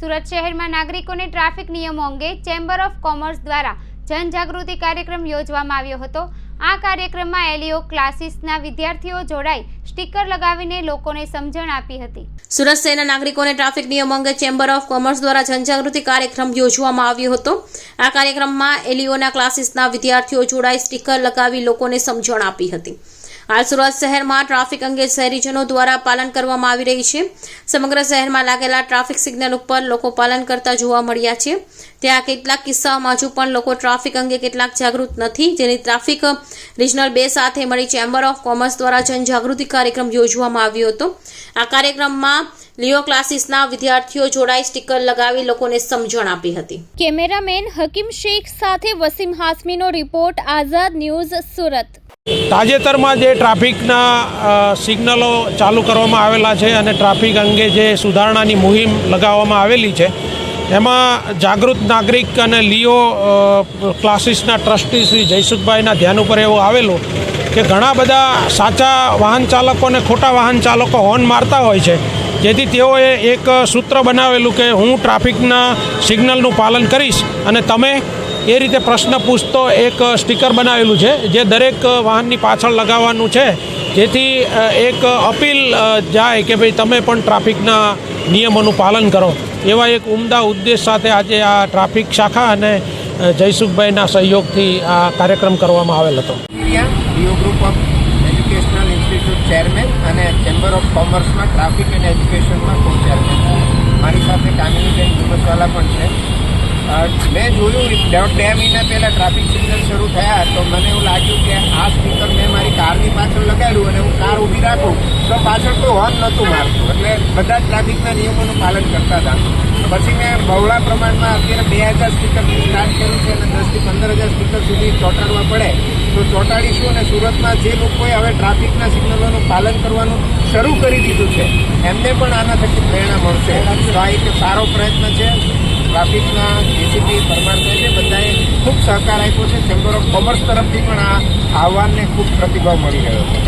સુરત શહેરમાં નાગરિકોને ટ્રાફિક નિયમો અંગે ચેમ્બર ઓફ કોમર્સ દ્વારા જનજાગૃતિ કાર્યક્રમ યોજવામાં આવ્યો હતો. આ કાર્યક્રમમાં એલિયો ક્લાસીસના વિદ્યાર્થીઓ જોડાઈ સ્ટીકર લગાવીને લોકોને સમજણ આપી હતી. સુરત શહેરના નાગરિકોને ટ્રાફિક નિયમો અંગે ચેમ્બર ઓફ કોમર્સ દ્વારા જનજાગૃતિ કાર્યક્રમ યોજવામાં આવ્યો હતો. આ કાર્યક્રમમાં એલિયોના ક્લાસીસના વિદ્યાર્થીઓ જોડાઈ સ્ટીકર લગાવી લોકોને સમજણ આપી હતી. હાલ સુરત શહેરમાં ટ્રાફિક અંગે શહેરીજનો દ્વારા પાલન કરવામાં આવી રહી છે. સમગ્ર શહેરમાં લાગેલા ટ્રાફિક સિગ્નલ ઉપર લોકો પાલન કરતા જોવા મળ્યા છે. ત્યાં કેટલાક કિસ્સાઓમાં હજુ પણ લોકો ટ્રાફિક અંગે કેટલાક જાગૃત નથી, જેની ટ્રાફિક રિજનલ બે સાથે મળી ચેમ્બર ઓફ કોમર્સ દ્વારા જનજાગૃતિ કાર્યક્રમ યોજવામાં આવ્યો હતો. આ કાર્યક્રમમાં લિયો ક્લાસીસના વિદ્યાર્થીઓ જોડાઈ સ્ટીકર લગાવી લોકોને સમજણ આપી હતી. કેમેરામેન હકીમ શેખ સાથે વસીમ હાસમીનો રિપોર્ટ આઝાદ ન્યૂઝ સુરત. તાજેતરમાં જે ટ્રાફિકના સિગ્નલો ચાલુ કરવામાં આવેલા છે અને ટ્રાફિક અંગે જે સુધારણાની મુહિમ લગાવવામાં આવેલી છે એમાં જાગૃત નાગરિક અને અ, ક્લાસીસના ટ્રસ્ટી શ્રી જયસુખભાઈના ધ્યાન ઉપર એવું આવેલું કે ઘણા બધા સાચા વાહન ચાલકો અને ખોટા વાહન ચાલકો હોર્ન મારતા હોય છે જેથી તેઓએ એક સૂત્ર બનાવેલું કે હું ટ્રાફિકના સિગ્નલનું પાલન કરીશ અને તમે એ રીતે પ્રશ્ન પૂછતો એક સ્ટીકર બનાવેલું છે, જે દરેક વાહનની પાછળ લગાવવાનું છે. જેથી એક અપીલ જાય કે ભાઈ તમે પણ ટ્રાફિકના નિયમોનું પાલન કરો. એવા એક ઉમદા ઉદ્દેશ સાથે આજે આ ટ્રાફિક શાખા અને જયસુખભાઈના સહયોગથી આ કાર્યક્રમ કરવામાં આવેલ હતો. Group of educational institute chairman અને ચેમ્બર ઓફ કોમર્સમાં ટ્રાફિક એન્ડ એજ્યુકેશનમાં કો ચેરમેન મારી સાથે કામિનીબેન ધુમસવાલા પણ છે અ, મેં જોયું બે મહિના પહેલાં ટ્રાફિક સિગ્નલ શરૂ થયા, તો મને એવું લાગ્યું કે આ સ્પીકર મેં મારી કારની પાછળ લગાડ્યું અને હું કાર ઊભી રાખું, તો પાછળ તો હોર્ન નહોતું મારતું. એટલે બધા જ ટ્રાફિકના નિયમોનું પાલન કરતા હતા. પછી મેં બહોળા પ્રમાણમાં અત્યારે બે હજાર સ્પીકરથી સ્ટાર્ટ કર્યું છે અને દસથી પંદર હજાર સ્પીકર સુધી ચોંટાડવા પડે. તો ચોંટાડીશું અને સુરતમાં જે લોકોએ હવે ટ્રાફિકના સિગ્નલોનું પાલન કરવાનું શરૂ કરી દીધું છે, એમને પણ આના થકી પ્રેરણા મળશે. તો આ એક સારો પ્રયત્ન છે. ટ્રાફિકના ડીસીપી પરમાર છે. બધાએ ખૂબ સહકાર આપ્યો છે. ચેમ્બર ઓફ કોમર્સ તરફથી પણ આ આહવાનને ખૂબ પ્રતિભાવ મળી રહ્યો છે.